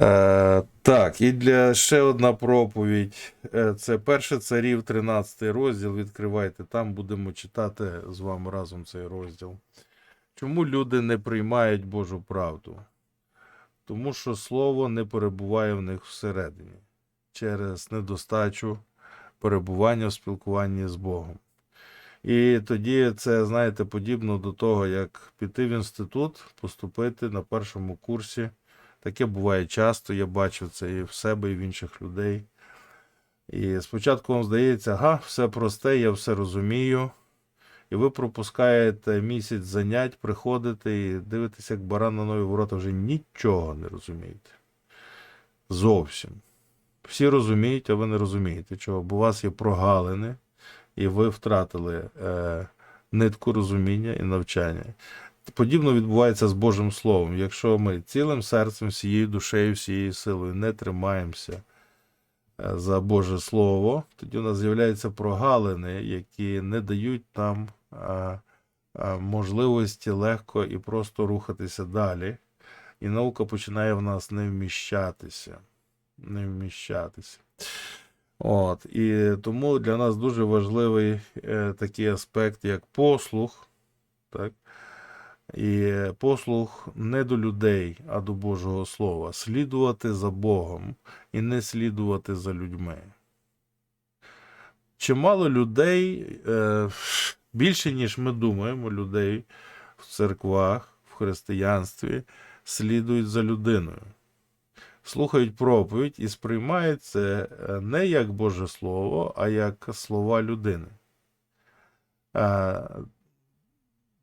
Е, так, і для ще одна проповідь. Е, Це перше царів, 13 розділ. Відкривайте. Там будемо читати з вами разом цей розділ. Чому люди не приймають Божу правду? Тому що слово не перебуває в них всередині через недостачу перебування в спілкуванні з Богом. І тоді це, знаєте, подібно до того, як піти в інститут, поступити на першому курсі. Таке буває часто, я бачив це і в себе, і в інших людей. І спочатку вам здається, ага, все просте, я все розумію. І ви пропускаєте місяць занять, приходите і дивитеся, як баран на нові ворота, вже нічого не розумієте. Зовсім. Всі розуміють, а ви не розумієте чого, бо у вас є прогалини, і ви втратили е, нитку розуміння і навчання. Подібно відбувається з Божим Словом. Якщо ми цілим серцем, всією душею, всією силою не тримаємося е, за Боже Слово, тоді у нас з'являються прогалини, які не дають нам е, е, можливості легко і просто рухатися далі. І наука починає в нас не вміщатися. Не вміщатися. От, і тому для нас дуже важливий е, такий аспект, як послух. Так? І послух не до людей, а до Божого Слова. Слідувати за Богом і не слідувати за людьми. Чимало людей, е, більше, ніж ми думаємо, людей в церквах, в християнстві слідують за людиною. Слухають проповідь і сприймають це е, не як Боже Слово, а як слова людини.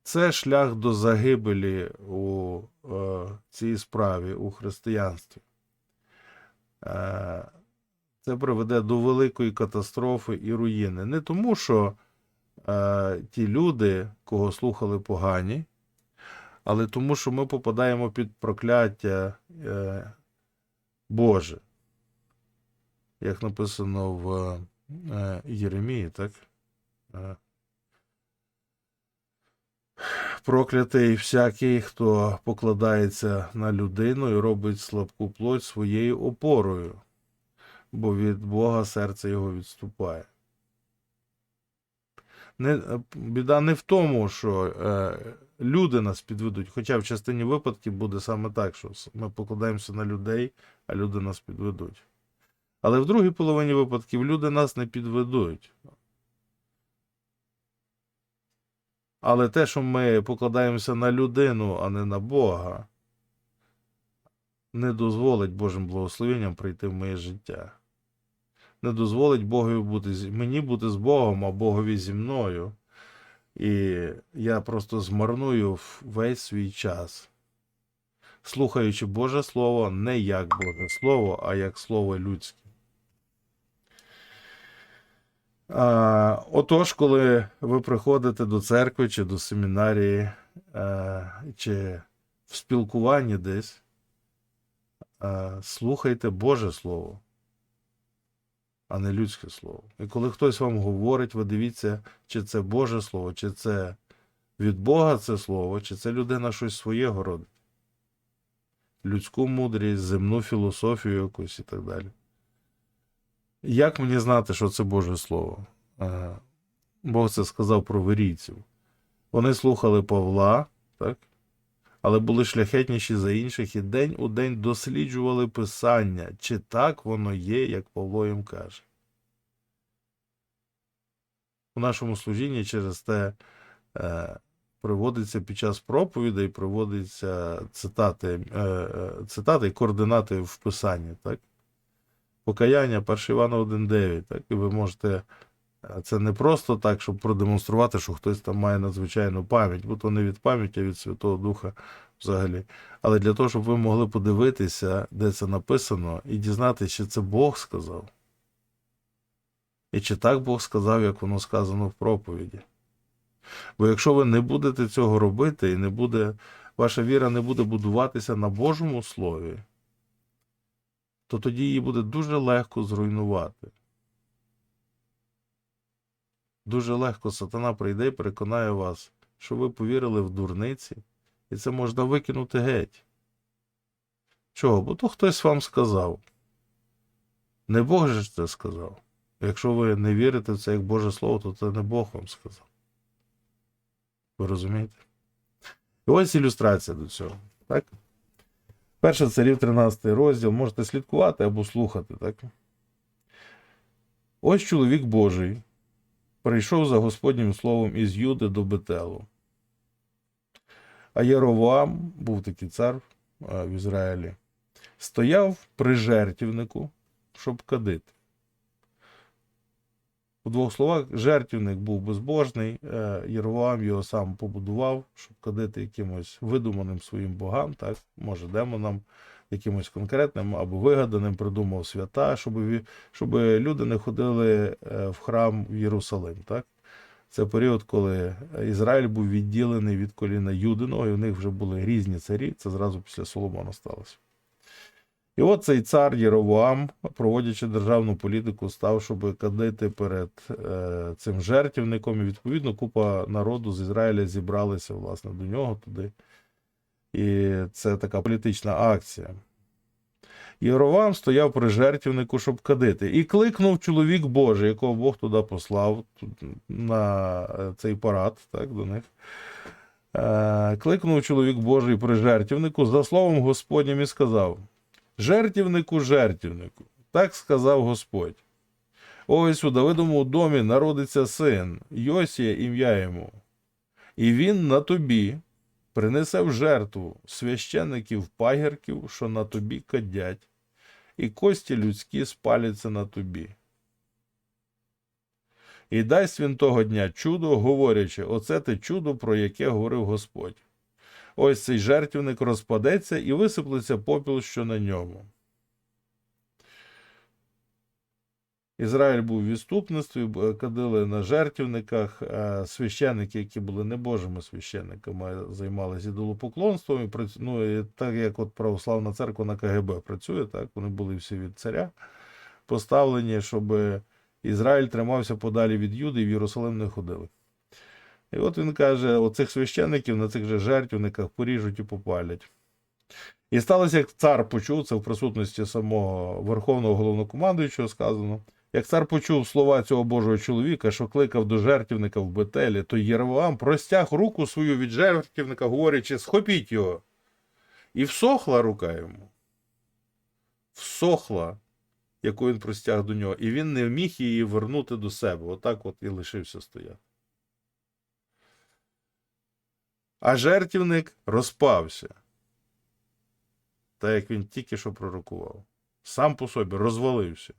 Е, це шлях до загибелі у е, цій справі у християнстві. Е, це приведе до великої катастрофи і руїни. Не тому, що е, ті люди, кого слухали погані, але тому, що ми попадаємо під прокляття е, Боже. Як написано в е, Єремії, так? Проклятий всякий, хто покладається на людину і робить слабку плоть своєю опорою, бо від Бога серце його відступає. Не, біда не в тому, що е, люди нас підведуть, хоча в частині випадків буде саме так, що ми покладаємося на людей, а люди нас підведуть. Але в другій половині випадків люди нас не підведуть. Але те, що ми покладаємося на людину, а не на Бога, не дозволить Божим благословенням прийти в моє життя. Не дозволить Богові бути мені бути з Богом, а Богові зі мною. І я просто змарную весь свій час, слухаючи Боже Слово не як Боже Слово, а як Слово людське. А, отож, коли ви приходите до церкви чи до семінарії, а, чи в спілкуванні десь, а, слухайте Боже Слово, а не людське слово. І коли хтось вам говорить, ви дивіться, чи це Боже Слово, чи це від Бога це слово, чи це людина щось своє городить. Людську мудрість, земну філософію якусь і так далі. Як мені знати, що це Боже Слово? Е, Бог це сказав про вирійців. Вони слухали Павла, так? але були шляхетніші за інших і день у день досліджували Писання, чи так воно є, як Павло їм каже. У нашому служінні через те е, приводиться під час проповідей, приводиться цитати, е, е, цитати і координати в Писанні, так? Покаяння 1 Івана 1.9. Так? І ви можете. е, Це не просто так, щоб продемонструвати, що хтось там має надзвичайну пам'ять, бо то не від пам'яті, а від Святого Духа взагалі. Але для того, щоб ви могли подивитися, де це написано, і дізнатися, чи це Бог сказав. І чи так Бог сказав, як воно сказано в проповіді. Бо якщо ви не будете цього робити, і не буде, ваша віра не буде будуватися на Божому Слові, то тоді її буде дуже легко зруйнувати. Дуже легко сатана прийде і переконає вас, що ви повірили в дурниці, і це можна викинути геть. Чого? Бо то хтось вам сказав. Не Бог же це сказав. Якщо ви не вірите в це як Боже Слово, то це не Бог вам сказав. Ви розумієте? І ось ілюстрація до цього. Так? Перше царів 13 розділ. Можете слідкувати або слухати. Так? Ось чоловік Божий прийшов за Господнім словом із Юди до Бетелу. А Єровоам, був такий цар в Ізраїлі, стояв при жертівнику, щоб кадити. У двох словах, жертівник був безбожний, е, Єровоам його сам побудував, щоб кадити якимось видуманим своїм богам, так, може, демонам, якимось конкретним або вигаданим, придумав свята, щоб, щоб люди не ходили е, в храм в Єрусалим. Так? Це період, коли Ізраїль був відділений від коліна Юдиного, і в них вже були різні царі. Це зразу після Соломона сталося. І от цей цар Єровоам, проводячи державну політику, став, щоб кадити перед е, цим жертівником. І відповідно купа народу з Ізраїля зібралися власне до нього туди. І це така політична акція. Єровоам стояв при жертівнику, щоб кадити. І кликнув чоловік Божий, якого Бог туди послав на е, цей парад, так, до них. Е, кликнув чоловік Божий при жертівнику за словом Господнім і сказав: Жертівнику, жертівнику, так сказав Господь. Ось у Давидовому домі народиться син, Йосія ім'я йому. І він на тобі принесе в жертву священиків пагірків, що на тобі кадять, і кості людські спаляться на тобі. І дасть він того дня чудо, говорячи, оце те чудо, про яке говорив Господь. Ось цей жертвник розпадеться і висиплеться попіл, що на ньому. Ізраїль був в відступництві, кадили на жертвниках, а священники, які були небожими священниками, займалися ідолопоклонством. І, ну, і так як от православна церква на КГБ працює, так вони були всі від царя поставлені, щоб Ізраїль тримався подалі від Юди і в Єрусалим не ходили. І от він каже: оцих священників на цих же жертвниках поріжуть і попалять. І сталося, як цар почув це в присутності самого верховного головнокомандуючого сказано. Як цар почув слова цього Божого чоловіка, що кликав до жертвника в Бетелі, то Єрвоам простяг руку свою від жертвника, говорячи, схопіть його. І всохла рука йому. Всохла, яку він простяг до нього, і він не міг її вернути до себе. Отак от і лишився стояти. А жертвник розпався. Так як він тільки що пророкував. Сам по собі розвалився.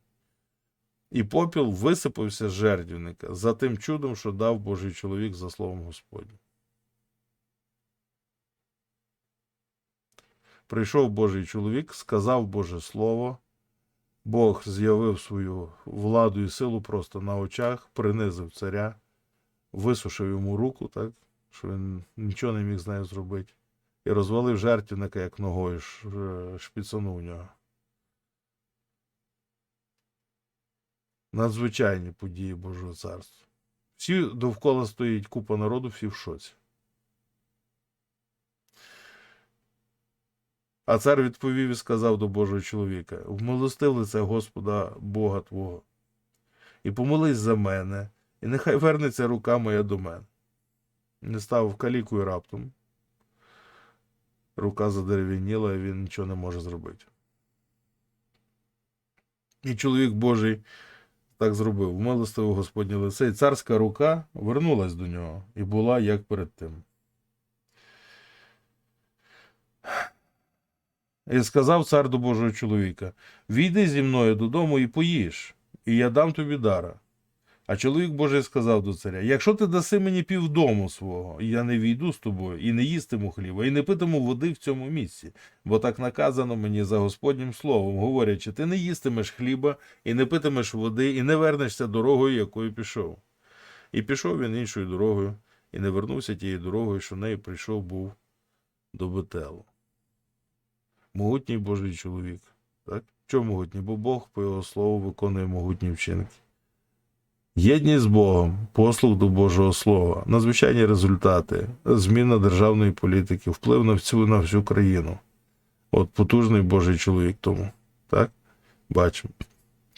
І попіл висипався з жертвника за тим чудом, що дав Божий чоловік за словом Господнім. Прийшов Божий чоловік, сказав Боже Слово. Бог з'явив свою владу і силу просто на очах, принизив царя, висушив йому руку, так, що він нічого не міг з нею зробити, і розвалив жертвника, як ногою е, шпіцанув нього. Надзвичайні події Божого царства. Всі довкола стоїть купа народу, всі в шоці. А цар відповів і сказав до Божого чоловіка: Вмилостив лице Господа Бога Твого, і помолись за мене, і нехай вернеться рука моя до мене. Не став калікою раптом. Рука задерев'яніла, і він нічого не може зробити. І чоловік Божий так зробив, вмилостив Господнє лице, і царська рука вернулась до нього і була як перед тим. І сказав цар до Божого чоловіка: Війди зі мною додому і поїж, і я дам тобі дара. А чоловік Божий сказав до царя: Якщо ти даси мені півдому свого, я не війду з тобою, і не їстиму хліба, і не питиму води в цьому місці, бо так наказано мені за Господнім словом, говорячи, ти не їстимеш хліба, і не питимеш води, і не вернешся дорогою, якою пішов. І пішов він іншою дорогою, і не вернувся тією дорогою, що нею прийшов був до Бетелу. Могутній Божий чоловік. Так? Чому могутній? Бо Бог по його слову виконує могутні вчинки. Єдність з Богом, послуг до Божого Слова, надзвичайні результати, зміна державної політики, вплив на всю, на всю країну. От потужний Божий чоловік тому. Так? Бачимо.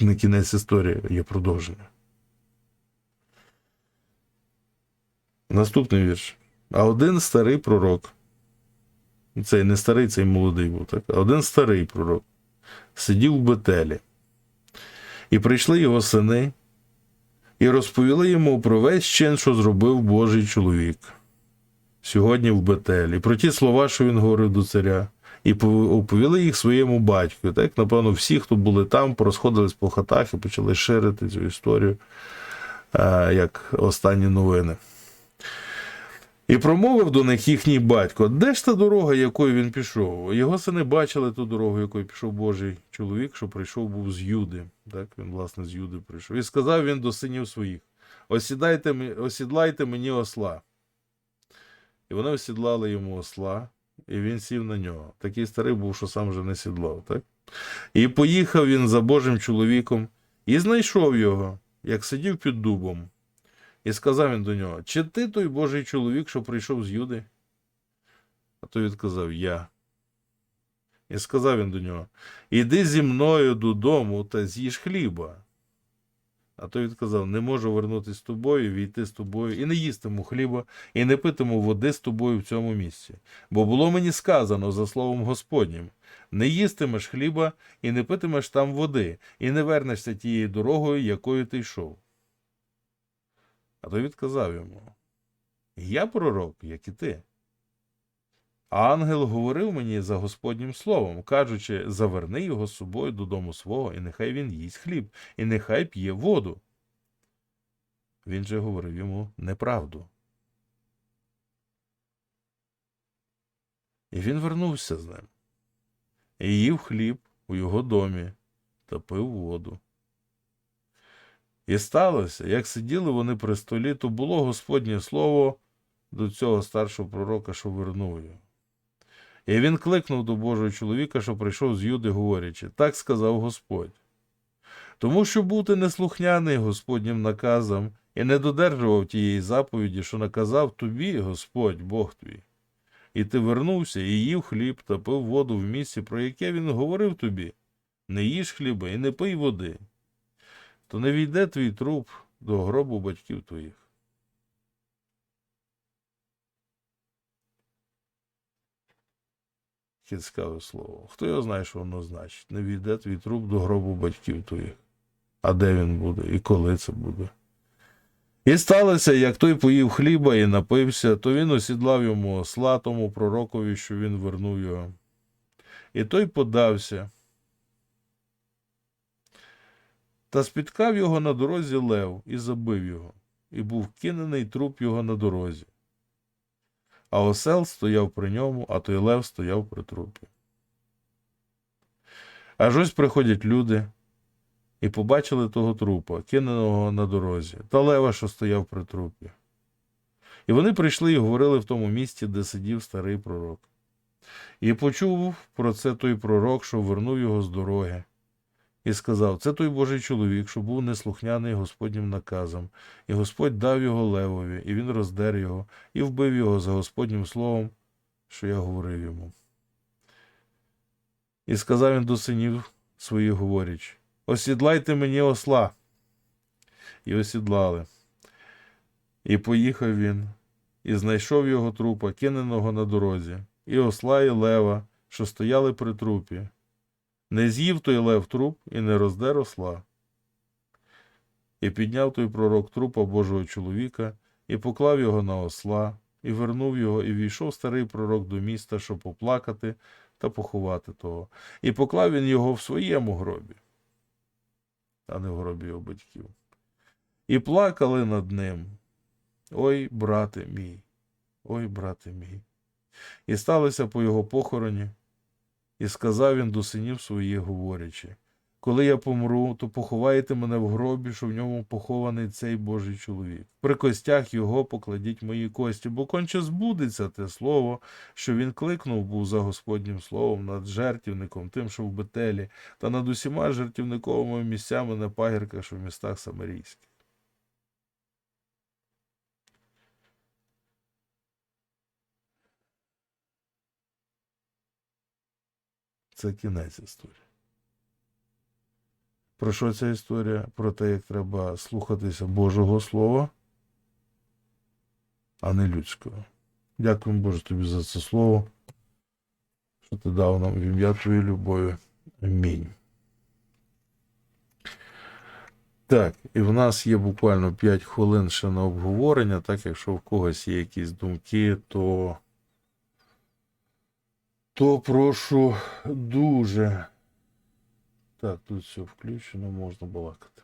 Не кінець історії, є продовження. Наступний вірш. А один старий пророк. Цей не старий, цей молодий був, так? А один старий пророк сидів в Бетелі. І прийшли його сини, і розповіли йому про весь чин, що зробив Божий чоловік сьогодні в Бетелі, про ті слова, що він говорив до царя, і оповіли їх своєму батьку. Так, напевно, всі, хто були там, порозходились по хатах і почали ширити цю історію, е, як останні новини. І промовив до них їхній батько: де ж та дорога, якою він пішов? Його сини бачили ту дорогу, якою пішов Божий чоловік, що прийшов був з Юди. Так, він, власне, з Юди прийшов. І сказав він до синів своїх: Осідайте, осідлайте мені осла. І вони осідлали йому осла, і він сів на нього. Такий старий був, що сам вже не сідлав. Так? І поїхав він за Божим чоловіком і знайшов його, як сидів під дубом. І сказав він до нього: Чи ти той Божий чоловік, що прийшов з Юди? А той відказав: Я. І сказав він до нього: Іди зі мною додому та з'їж хліба. А той відказав: Не можу вернутися з тобою, війти з тобою, і не їстиму хліба, і не питиму води з тобою в цьому місці. Бо було мені сказано за словом Господнім: не їстимеш хліба, і не питимеш там води, і не вернешся тією дорогою, якою ти йшов. А той відказав йому: Я пророк, як і ти. А ангел говорив мені за Господнім словом, кажучи, заверни його з собою додому свого, і нехай він їсть хліб, і нехай п'є воду. Він же говорив йому неправду. І він вернувся з ним, і їв хліб у його домі та пив воду. І сталося, як сиділи вони при столі, то було Господнє слово до цього старшого пророка, що вернув його. І він кликнув до Божого чоловіка, що прийшов з Юди, говорячи, так сказав Господь. Тому що бути неслухняний Господнім наказам і не додержував тієї заповіді, що наказав тобі, Господь, Бог твій. І ти вернувся і їв хліб та пив воду в місці, про яке він говорив тобі не їж хліба і не пий води, то не війде твій труп до гробу батьків твоїх. Цікаве слово. Хто його знає, що воно значить? Не війде твій труп до гробу батьків твоїх. А де він буде і коли це буде? І сталося, як той поїв хліба і напився, то він осідлав йому осла тому пророкові, що він вернув його. І той подався. Та спіткав його на дорозі лев і забив його, і був кинений труп його на дорозі. А осел стояв при ньому, а той лев стояв при трупі. Аж ось приходять люди і побачили того трупа, киненого на дорозі, та лева, що стояв при трупі. І вони прийшли і говорили в тому місці, де сидів старий пророк. І почув про це той пророк, що вернув його з дороги, і сказав: Це той Божий чоловік, що був неслухняний Господнім наказом, і Господь дав його левові, і він роздер його, і вбив його за Господнім словом, що я говорив йому. І сказав він до синів своїх, говорячи: Осідлайте мені осла. І осідлали. І поїхав він, і знайшов його трупа, киненого на дорозі, і осла, і лева, що стояли при трупі. Не з'їв той лев труп і не роздер осла. І підняв той пророк трупа Божого чоловіка, і поклав його на осла, і вернув його, і війшов старий пророк до міста, щоб поплакати та поховати того. І поклав він його в своєму гробі, а не в гробі його батьків. І плакали над ним. Ой, брате мій, ой, брате мій. І сталося по його похороні, і сказав він до синів своїх, говорячи: Коли я помру, то поховайте мене в гробі, що в ньому похований цей Божий чоловік. При костях його покладіть мої кості, бо конче збудеться те слово, що він кликнув був за Господнім словом над жертівником, тим, що в Бетелі, та над усіма жертівниковими місцями на пагірках, що в містах Самарійських. Це кінець історії. Про що ця історія? Про те, як треба слухатися Божого Слова, а не людського. Дякуємо Боже тобі за це слово, що ти дав нам в ім'я твоєї любові. Амінь. Так, і в нас є буквально 5 хвилин ще на обговорення. Так, якщо в когось є якісь думки, то, то прошу дуже. Так, тут все включено, можна балакати.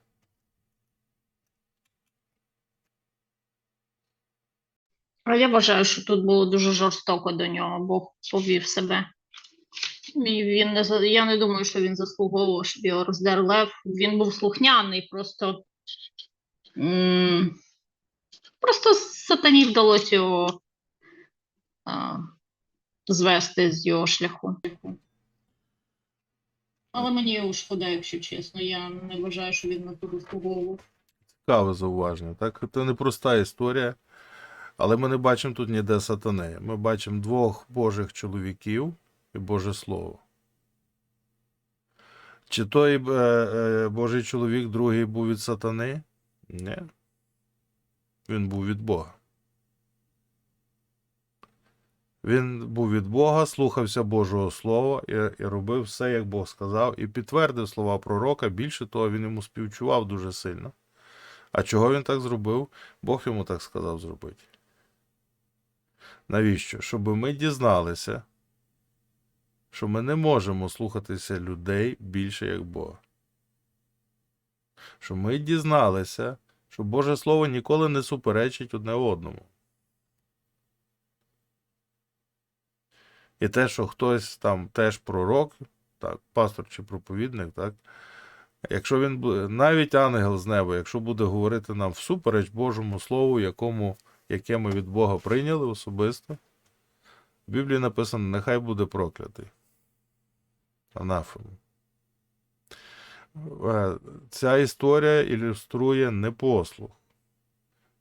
А я вважаю, що тут було дуже жорстоко до нього, Бог повів себе. І він не я не думаю, що він заслуговував, щоб його роздер лев. Він був слухняний, просто, просто сатані вдалося його звести з його шляху. Але мені його шкода, якщо чесно. Я не вважаю, що він на то заслуговував. Цікаве зауваження. Так, це непроста історія, але ми не бачимо тут ніде сатани. Ми бачимо двох божих чоловіків і Боже Слово. Чи той е, е, Божий чоловік другий був від сатани? Ні. Він був від Бога. Він був від Бога, слухався Божого Слова і, і робив все, як Бог сказав, і підтвердив слова пророка. Більше того, він йому співчував дуже сильно. А чого він так зробив? Бог йому так сказав зробити. Навіщо? Щоб ми дізналися, що ми не можемо слухатися людей більше як Бога. Щоб ми дізналися, що Боже Слово ніколи не суперечить одне одному. І те, що хтось там теж пророк, так, пастор чи проповідник, так, Якщо він навіть ангел з неба, якщо буде говорити нам всупереч Божому Слову, якому, яке ми від Бога прийняли особисто, в Біблії написано, нехай буде проклятий. Анафема. Е, Ця історія ілюструє непослух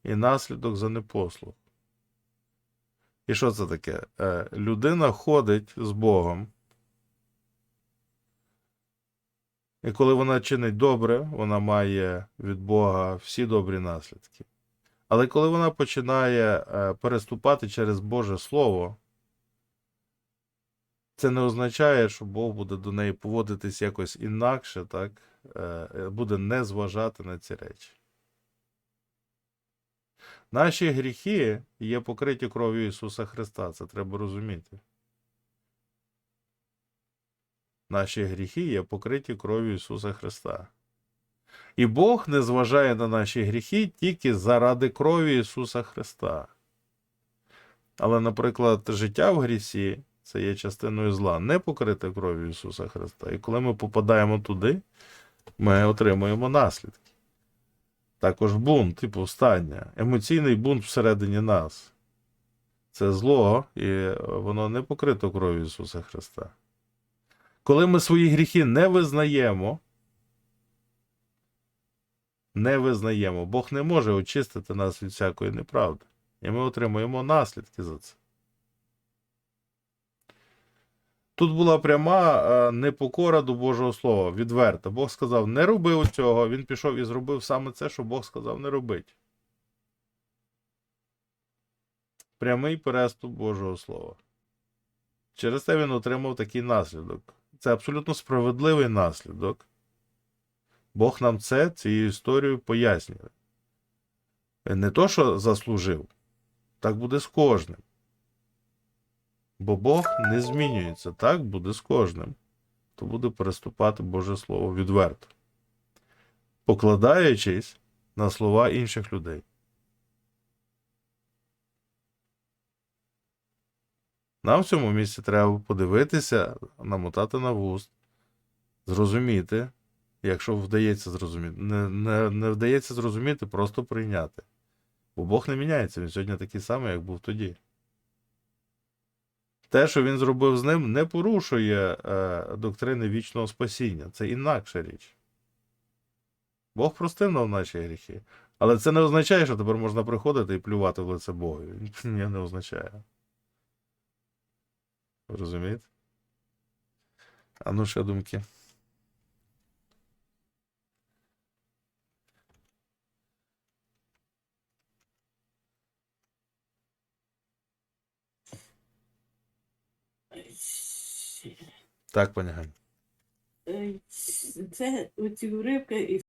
і наслідок за непослух. І що це таке? Е, Людина ходить з Богом. І коли вона чинить добре, вона має від Бога всі добрі наслідки. Але коли вона починає е, переступати через Боже Слово, це не означає, що Бог буде до неї поводитись якось інакше, так? Е, буде не зважати на ці речі. Наші гріхи є покриті кров'ю Ісуса Христа, це треба розуміти. Наші гріхи є покриті кров'ю Ісуса Христа. І Бог не зважає на наші гріхи тільки заради крові Ісуса Христа. Але, наприклад, життя в грісі це є частиною зла, не покрите кров'ю Ісуса Христа. І коли ми попадаємо туди, ми отримуємо наслідки. Також бунт і повстання, емоційний бунт всередині нас. Це зло, і воно не покрито кров'ю Ісуса Христа. Коли ми свої гріхи не визнаємо, не визнаємо, Бог не може очистити нас від всякої неправди. І ми отримуємо наслідки за це. Тут була пряма е, непокора до Божого Слова, відверта. Бог сказав, не роби цього. Він пішов і зробив саме це, що Бог сказав не робити. Прямий переступ Божого Слова. Через це він отримав такий наслідок. Це абсолютно справедливий наслідок. Бог нам це цією історією пояснює. Не то, що заслужив, так буде з кожним. Бо Бог не змінюється, так буде з кожним, хто буде переступати Боже Слово відверто, покладаючись на слова інших людей. Нам в цьому місці треба подивитися, намотати на вуст, зрозуміти, якщо вдається зрозуміти. Не, не, не вдається зрозуміти, просто прийняти. Бо Бог не міняється, він сьогодні такий самий, як був тоді. Те, що він зробив з ним, не порушує е, доктрини вічного спасіння. Це інакша річ. Бог простив нам наші гріхи. Але це не означає, що тепер можна приходити і плювати в лице Богу. Ні, не означає. Розумієте? А ну ще думки. Так, пані Гань. Е, Це оці уривки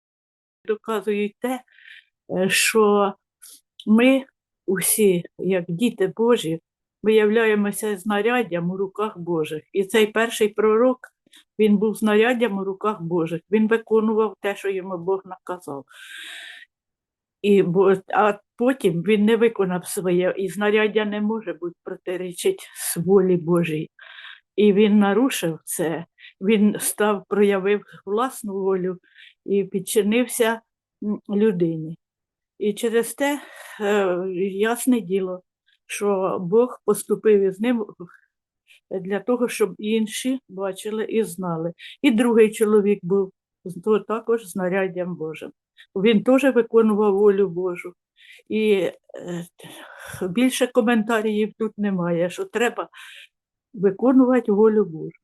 доказують те, е, що ми усі, як діти Божі, виявляємося знаряддям у руках Божих. І цей перший пророк, він був знаряддям у руках Божих. Він виконував те, що йому Бог наказав. І, а потім він не виконав своє, і знаряддя не може бути протирічить волі Божій. І він нарушив це, він став, проявив власну волю і підчинився людині. І через те е, ясне діло, що Бог поступив із ним для того, щоб інші бачили і знали. І другий чоловік був також знаряддям Божим. Він теж виконував волю Божу. І е, більше коментарів тут немає, що треба виконувати волю Божу.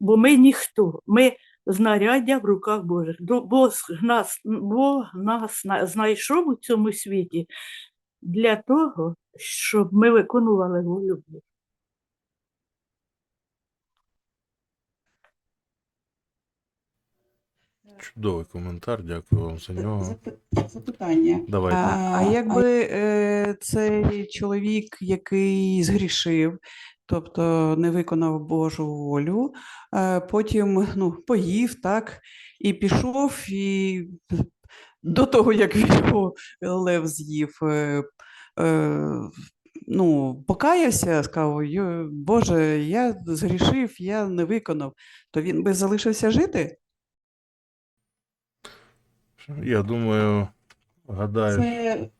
Бо ми ніхто, ми знаряддя в руках Божих. Бог нас, Бог нас знайшов у цьому світі для того, щоб ми виконували волю Божу. Чудовий коментар, дякую вам за нього. Запитання. Давайте. А, А якби е, цей чоловік, який згрішив, тобто не виконав Божу волю, е, потім ну, поїв, так, і пішов, і до того, як його лев з'їв, е, е, ну, покаявся, сказав, Боже, я згрішив, я не виконав, то він би залишився жити? Я думаю, гадаю, Це,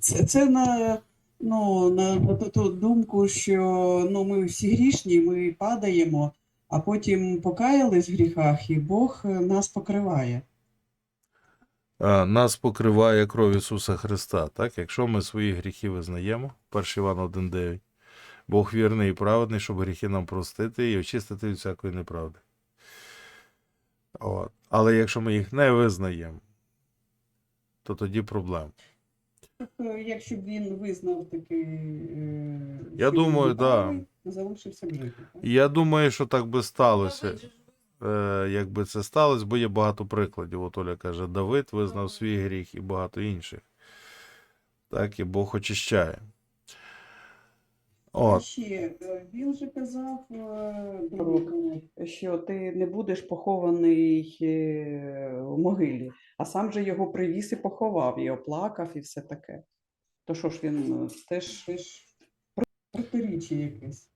це, це на, ну, на, ту- думку, що ну, ми всі грішні, ми падаємо, а потім покаялись в гріхах, і Бог е, нас покриває. Нас покриває кров Ісуса Христа, так? Якщо ми свої гріхи визнаємо, 1 Іван 1.9, Бог вірний і праведний, щоб гріхи нам простити і очистити від всякої неправди. От. Але якщо ми їх не визнаємо, то тоді проблема. Тобто, якщо б він визнав такий, е, Я думаю, да. залишився б жити. я думаю, що так би сталося, е, якби це сталося, бо є багато прикладів. От Оля каже, Давид визнав свій гріх і багато інших. Так, і Бог очищає. От. ще е, він же казав е, що ти не будеш похований е, в могилі, а сам же його привіз і поховав, і оплакав, і все таке. То що ж він е, теж протиріччя якесь.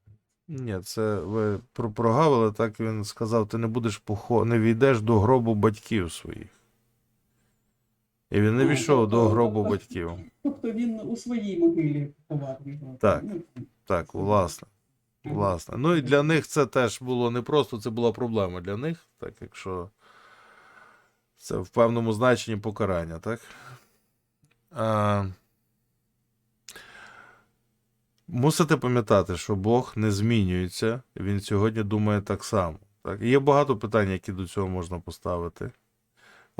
Ні, це ви про- прогавили, так він сказав, ти не будеш похо... не війдеш до гробу батьків своїх. І він не війшов до тобто- гробу тобто- батьків. Тобто він у своїй могилі його. Так. Ну, Так, власне. Власне. Ну і для них це теж було не просто, це була проблема для них, так якщо це в певному значенні покарання, так? А... Мусите пам'ятати, що Бог не змінюється, він сьогодні думає так само. Так? Є багато питань, які до цього можна поставити.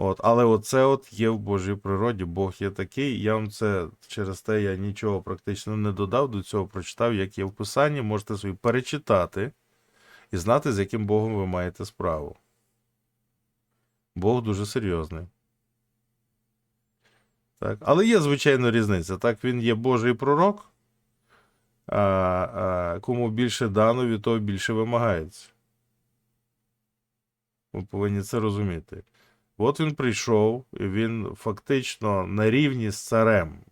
От, але оце от є в Божій природі, Бог є такий. Я вам це через те я нічого практично не додав, до цього прочитав, як є в Писанні, можете собі перечитати і знати, з яким Богом ви маєте справу. Бог дуже серйозний. Так. Але є, звичайно, різниця. Так, він є Божий пророк, а, а кому більше дано, від того більше вимагається. Ви повинні це розуміти. От він прийшов, і він фактично на рівні з царем.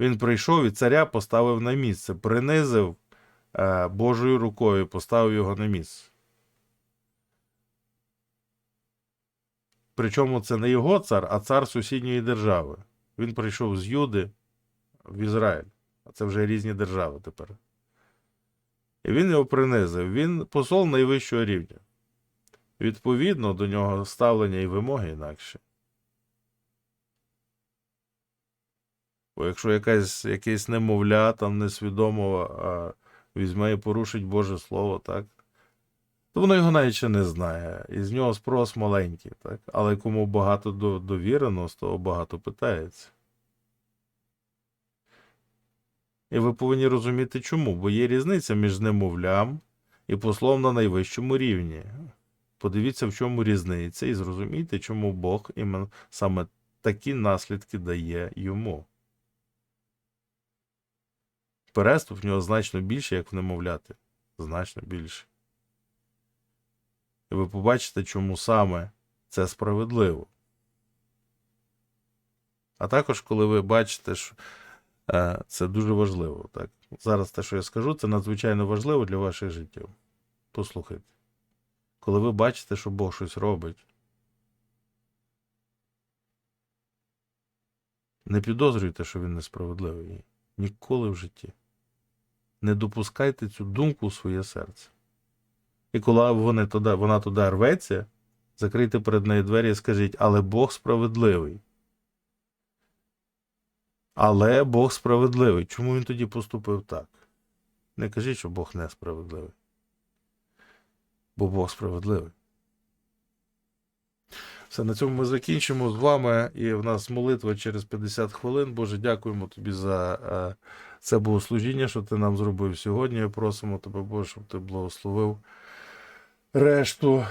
Він прийшов і царя поставив на місце, принизив е, Божою рукою, поставив його на місце. Причому це не його цар, а цар сусідньої держави. Він прийшов з Юди в Ізраїль, а це вже різні держави тепер. І він його принизив. Він посол найвищого рівня. Відповідно, до нього ставлення і вимоги інакше. Бо якщо якась, якесь немовля там несвідомо а, візьме і порушить Боже Слово, так, то воно його навіть ще не знає. І з нього спрос маленький, так? Але кому багато довірено, з того багато питається. І ви повинні розуміти, чому, бо є різниця між немовлям і послом на найвищому рівні. Подивіться, в чому різниця, і зрозумійте, чому Бог іменно саме такі наслідки дає йому. Переступ в нього значно більше, як в немовляти. Значно більше. І ви побачите, чому саме це справедливо. А також, коли ви бачите, що е, це дуже важливо. Так? Зараз те, що я скажу, це надзвичайно важливо для ваших життів. Послухайте. Коли ви бачите, що Бог щось робить, не підозрюйте, що він несправедливий. Ніколи в житті. Не допускайте цю думку у своє серце. І коли вони туди, вона туди рветься, закрийте перед нею двері і скажіть, але Бог справедливий. Але Бог справедливий. Чому він тоді поступив так? Не кажіть, що Бог несправедливий. Бо Бог справедливий. Все, на цьому ми закінчимо з вами. І в нас молитва через 50 хвилин. Боже, дякуємо тобі за е, це богослужіння, що ти нам зробив сьогодні. Просимо тебе, Боже, щоб ти благословив решту,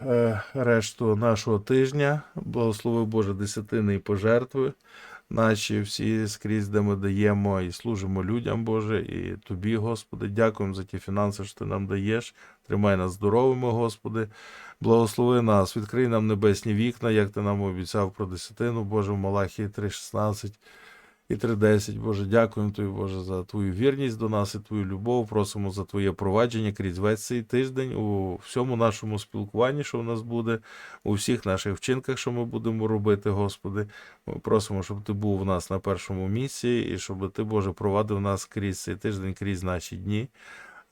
е, решту нашого тижня. Благословив Боже десятини і пожертви. Наші всі скрізь, де ми даємо і служимо людям, Боже, і Тобі, Господи, дякуємо за ті фінанси, що Ти нам даєш. Тримай нас здоровими, Господи. Благослови нас, відкрий нам небесні вікна, як Ти нам обіцяв про десятину, Боже, в Малахії 3.16 і 3.10. Боже, дякуємо Тобі, Боже, за Твою вірність до нас і Твою любов. Просимо за Твоє провадження крізь весь цей тиждень у всьому нашому спілкуванні, що в нас буде, у всіх наших вчинках, що ми будемо робити, Господи. Ми просимо, щоб Ти був у нас на першому місці, і щоб Ти, Боже, провадив нас крізь цей тиждень, крізь наші дні.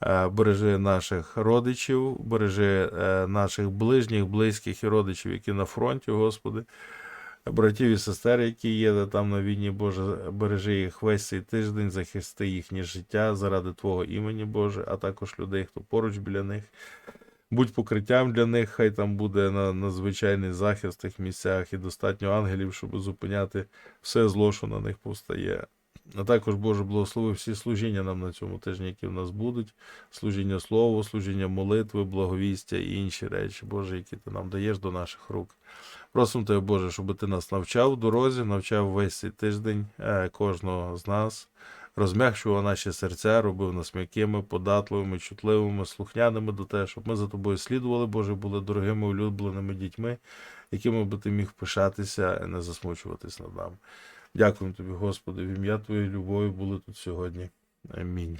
Е, Бережи наших родичів, бережи е, наших ближніх, близьких і родичів, які на фронті, Господи. Братів і сестер, які є там на війні, Боже, бережи їх весь цей тиждень, захисти їхнє життя заради Твого імені, Боже, а також людей, хто поруч біля них. Будь покриттям для них, хай там буде на надзвичайний захист в тих місцях і достатньо ангелів, щоб зупиняти все зло, що на них повстає. А також, Боже, благослови всі служіння нам на цьому тижні, які в нас будуть. Служіння Слову, служіння молитви, благовістя і інші речі, Боже, які ти нам даєш до наших рук. Просимо тебе, Боже, щоб ти нас навчав в дорозі, навчав весь цей тиждень е, кожного з нас, розм'якшував наші серця, робив нас м'якими, податливими, чутливими, слухняними до тебе, щоб ми за тобою слідували, Боже, були дорогими улюбленими дітьми, якими би ти міг пишатися і не засмучуватись над нами. Дякуємо тобі, Господи, в ім'я Твоєї любові були тут сьогодні. Амінь.